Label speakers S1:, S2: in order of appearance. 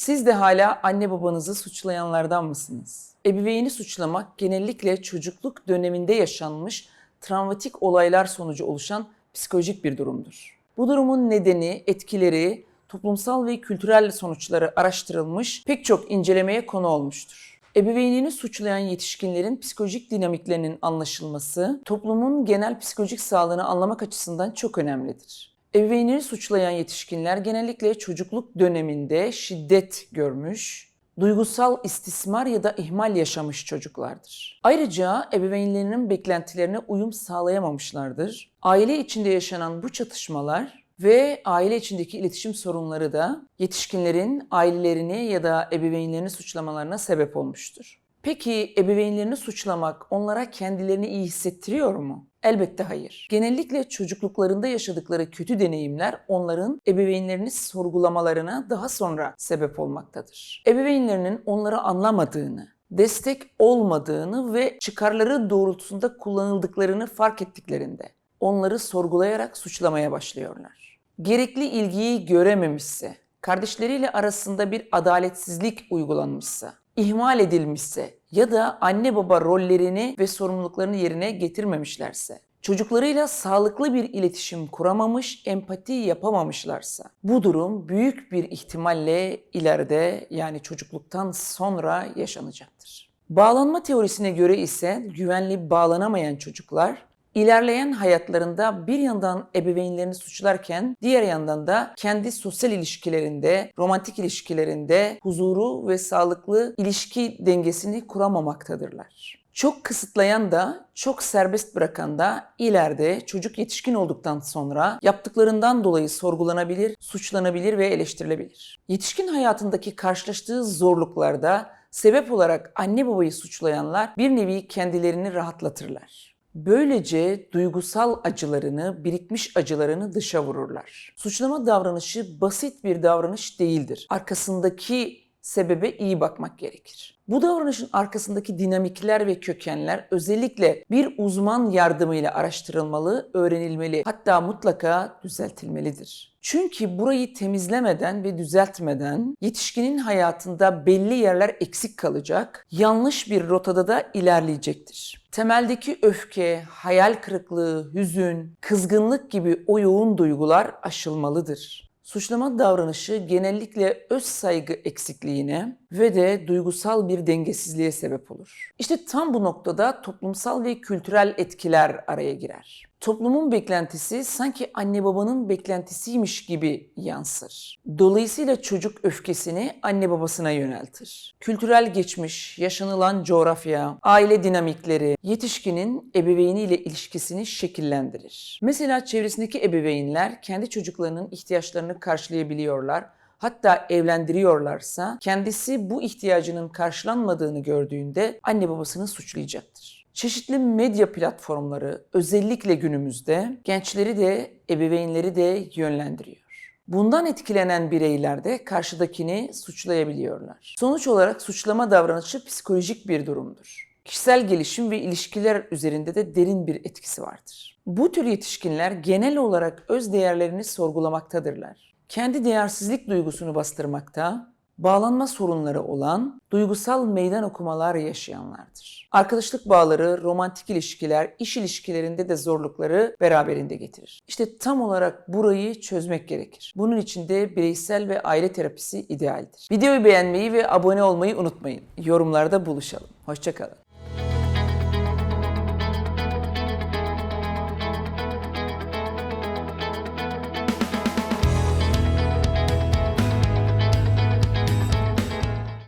S1: Siz de hala anne babanızı suçlayanlardan mısınız? Ebeveyni suçlamak genellikle çocukluk döneminde yaşanmış travmatik olaylar sonucu oluşan psikolojik bir durumdur. Bu durumun nedeni, etkileri, toplumsal ve kültürel sonuçları araştırılmış pek çok incelemeye konu olmuştur. Ebeveynini suçlayan yetişkinlerin psikolojik dinamiklerinin anlaşılması, toplumun genel psikolojik sağlığını anlamak açısından çok önemlidir. Ebeveynini suçlayan yetişkinler genellikle çocukluk döneminde şiddet görmüş, duygusal istismar ya da ihmal yaşamış çocuklardır. Ayrıca ebeveynlerinin beklentilerine uyum sağlayamamışlardır. Aile içinde yaşanan bu çatışmalar ve aile içindeki iletişim sorunları da yetişkinlerin ailelerini ya da ebeveynlerini suçlamalarına sebep olmuştur. Peki ebeveynlerini suçlamak onlara kendilerini iyi hissettiriyor mu? Elbette hayır. Genellikle çocukluklarında yaşadıkları kötü deneyimler onların ebeveynlerini sorgulamalarına daha sonra sebep olmaktadır. Ebeveynlerinin onları anlamadığını, destek olmadığını ve çıkarları doğrultusunda kullanıldıklarını fark ettiklerinde onları sorgulayarak suçlamaya başlıyorlar. Gerekli ilgiyi görememişse, kardeşleriyle arasında bir adaletsizlik uygulanmışsa, ihmal edilmişse ya da anne baba rollerini ve sorumluluklarını yerine getirmemişlerse, çocuklarıyla sağlıklı bir iletişim kuramamış, empati yapamamışlarsa bu durum büyük bir ihtimalle ileride yani çocukluktan sonra yaşanacaktır. Bağlanma teorisine göre ise güvenli bağlanamayan çocuklar İlerleyen hayatlarında bir yandan ebeveynlerini suçlarken diğer yandan da kendi sosyal ilişkilerinde, romantik ilişkilerinde huzuru ve sağlıklı ilişki dengesini kuramaktadırlar. Çok kısıtlayan da, çok serbest bırakan da ileride çocuk yetişkin olduktan sonra yaptıklarından dolayı sorgulanabilir, suçlanabilir ve eleştirilebilir. Yetişkin hayatındaki karşılaştığı zorluklarda sebep olarak anne babayı suçlayanlar bir nevi kendilerini rahatlatırlar. Böylece duygusal acılarını, birikmiş acılarını dışa vururlar. Suçlama davranışı basit bir davranış değildir. Arkasındaki sebebe iyi bakmak gerekir. Bu davranışın arkasındaki dinamikler ve kökenler özellikle bir uzman yardımıyla araştırılmalı, öğrenilmeli, hatta mutlaka düzeltilmelidir. Çünkü burayı temizlemeden ve düzeltmeden yetişkinin hayatında belli yerler eksik kalacak, yanlış bir rotada da ilerleyecektir. Temeldeki öfke, hayal kırıklığı, hüzün, kızgınlık gibi o yoğun duygular aşılmalıdır. Suçlama davranışı genellikle öz saygı eksikliğine ve de duygusal bir dengesizliğe sebep olur. İşte tam bu noktada toplumsal ve kültürel etkiler araya girer. Toplumun beklentisi sanki anne babanın beklentisiymiş gibi yansır. Dolayısıyla çocuk öfkesini anne babasına yöneltir. Kültürel geçmiş, yaşanılan coğrafya, aile dinamikleri yetişkinin ebeveyniyle ilişkisini şekillendirir. Mesela çevresindeki ebeveynler kendi çocuklarının ihtiyaçlarını karşılayabiliyorlar hatta evlendiriyorlarsa kendisi bu ihtiyacının karşılanmadığını gördüğünde anne babasını suçlayacaktır. Çeşitli medya platformları özellikle günümüzde gençleri de ebeveynleri de yönlendiriyor. Bundan etkilenen bireyler de karşıdakini suçlayabiliyorlar. Sonuç olarak suçlama davranışı psikolojik bir durumdur. Kişisel gelişim ve ilişkiler üzerinde de derin bir etkisi vardır. Bu tür yetişkinler genel olarak öz değerlerini sorgulamaktadırlar. Kendi değersizlik duygusunu bastırmakta, bağlanma sorunları olan, duygusal meydan okumalar yaşayanlardır. Arkadaşlık bağları, romantik ilişkiler, iş ilişkilerinde de zorlukları beraberinde getirir. İşte tam olarak burayı çözmek gerekir. Bunun için de bireysel ve aile terapisi idealdir. Videoyu beğenmeyi ve abone olmayı unutmayın. Yorumlarda buluşalım. Hoşçakalın.